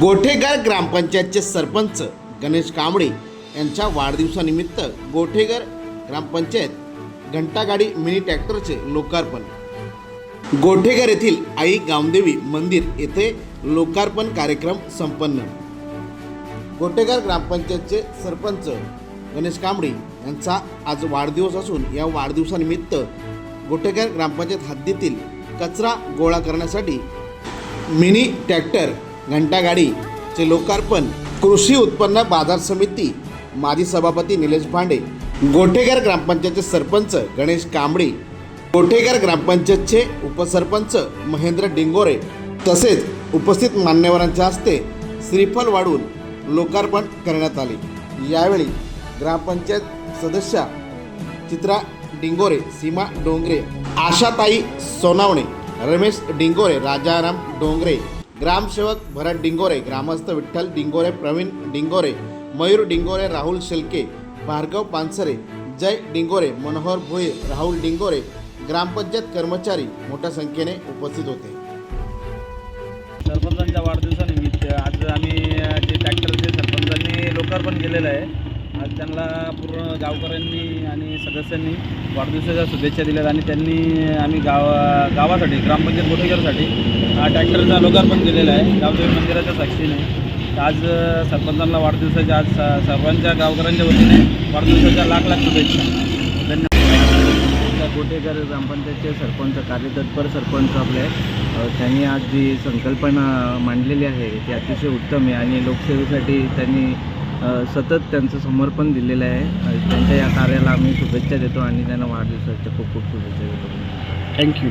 गोठेघर ग्रामपंचायतचे सरपंच गणेश कांबळे यांच्या वाढदिवसानिमित्त गोठेघर ग्रामपंचायत घंटागाडी मिनी ट्रॅक्टरचे लोकार्पण. गोठेघर येथील आई गामदेवी मंदिर येथे लोकार्पण कार्यक्रम संपन्न. गोठेघर ग्रामपंचायतचे सरपंच गणेश कांबळे यांचा आज वाढदिवस असून या वाढदिवसानिमित्त गोठेघर ग्रामपंचायत हद्दीतील कचरा गोळा करण्यासाठी मिनी ट्रॅक्टर घंटागाडीचे लोकार्पण कृषी उत्पन्न बाजार समिती माजी सभापती निलेश भांडे गोठेघर ग्रामपंचायतचे सरपंच गणेश कांबळे गोठेघर ग्रामपंचायतचे उपसरपंच महेंद्र डिंगोरे तसेच उपस्थित मान्यवरांच्या हस्ते श्रीफल वाढून लोकार्पण करण्यात आले. यावेळी ग्रामपंचायत सदस्या चित्रा डिंगोरे सीमा डोंगरे आशाताई सोनावणे रमेश डिंगोरे राजाराम डोंगरे ग्रामसेवक भरत डिंगोरे ग्रामस्थ विठ्ठल डिंगोरे प्रवीण डिंगोरे मयूर डिंगोरे राहुल शेलके भार्गव पानसरे जय डिंगोरे मनोहर भोये राहुल डिंगोरे ग्रामपंचायत कर्मचारी मोठ्या संख्येने उपस्थित होते. सरपंचांच्या वाढदिवसानिमित्त आज आम्ही जे ट्रॅक्टरचे सरपंचांनी लोकार्पण केलेलं आहे आज त्यांना पूर्ण गावकऱ्यांनी आणि सदस्यांनी वाढदिवसाच्या शुभेच्छा दिल्यात आणि त्यांनी आम्ही गाव गावासाठी ग्रामपंचायत गोठेकरसाठी हा ट्रॅक्टरचा लोकार्पण केलेला आहे. गावदेवी मंदिराच्या साक्षीने. तर आज सरपंचांना वाढदिवसाच्या आज सर्वांच्या गावकऱ्यांच्या वतीने वाढदिवसाच्या लाख लाख शुभेच्छा. धन्यवाद. गोटेकर ग्रामपंचायतचे सरपंच कार्यतत्पर सरपंच आपले त्यांनी आज जी संकल्पना मांडलेली आहे ती अतिशय उत्तम आहे आणि लोकसेवेसाठी त्यांनी सतत त्यांचं समर्पण दिलेलं आहे. त्यांच्या या कार्याला आम्ही शुभेच्छा देतो आणि त्यांना वाढदिवसाच्या खूप खूप शुभेच्छा देतो. थँक्यू